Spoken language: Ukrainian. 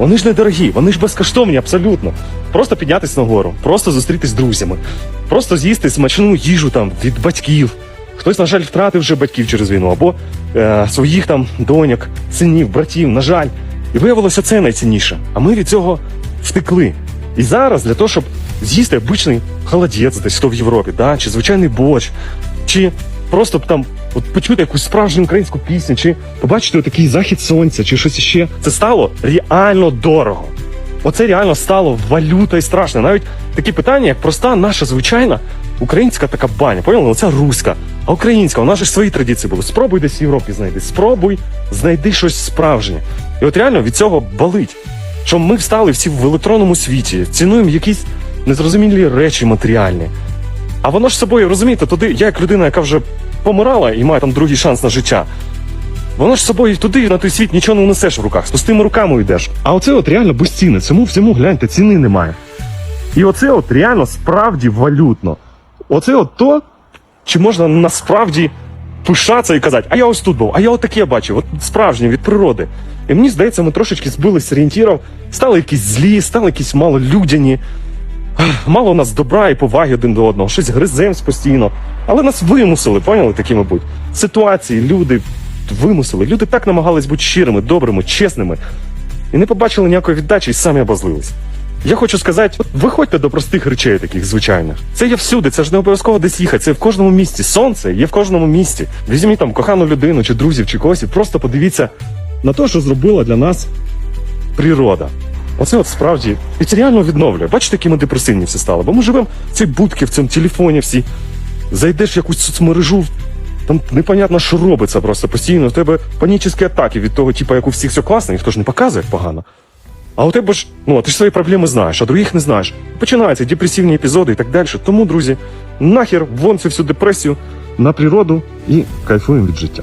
Вони ж недорогі, вони ж безкоштовні абсолютно. Просто піднятись на гору, просто зустрітись з друзями, просто з'їсти смачну їжу там від батьків. Хтось, на жаль, втратив вже батьків через війну, або е, своїх там доньок, синів, братів, на жаль. І виявилося це найцінніше. А ми від цього втекли. І зараз для того, щоб з'їсти обичний холодець десь хто в Європі, да? чи звичайний борщ, чи просто там от почути якусь справжню українську пісню, чи побачити такий захід сонця, чи щось іще. Це стало реально дорого. Оце реально стало валютою страшно. Навіть такі питання, як проста наша звичайна українська така баня. Поняли? Оця руська. А українська, у нас ж свої традиції були. Спробуй десь в Європі знайди. Спробуй знайди щось справжнє. І от реально від цього болить. Що ми встали всі в електронному світі, цінуємо якісь незрозумілі речі матеріальні. А воно ж собою, розумієте, туди, я як людина, яка вже помирала і має там другий шанс на життя. Воно ж з собою туди на той світ нічого не несеш в руках, з пустими руками йдеш. А оце от реально безцінне. Цьому всьому гляньте, ціни немає. І оце от реально справді валютно. Оце от то, чи можна насправді пишатися і казати, а я ось тут був, а я от таке бачив, от справжнє від природи. І мені здається, ми трошечки збились з орієнтірів, стали якісь злі, стали якісь малолюдяні. Мало у нас добра і поваги один до одного, щось гриземось постійно. Але нас вимусили, поняли такі, мабуть. Ситуації, люди вимусили. Люди так намагались бути щирими, добрими, чесними. І не побачили ніякої віддачі і самі обозлились. Я хочу сказати, виходьте до простих речей, таких звичайних. Це є всюди, це ж не обов'язково десь їхати. Це в кожному місті. Сонце є в кожному місті. Візьміть там кохану людину, чи друзів, чи когось, і просто подивіться на те, що зробила для нас природа. Оце от справді і це реально відновлює. Бачите, які ми депресивні всі стали. Бо ми живемо в цій будці, в цьому телефоні всі. Зайдеш в якусь соцмережу, там непонятно, що робиться просто постійно. У тебе панічні атаки від того, типу, як у всіх все класно, ніхто ж не показує погано. А у тебе ж, ну, ти ж свої проблеми знаєш, а других не знаєш. Починаються депресивні епізоди і так далі. Тому, друзі, нахер вон цю всю депресію на природу і кайфуємо від життя.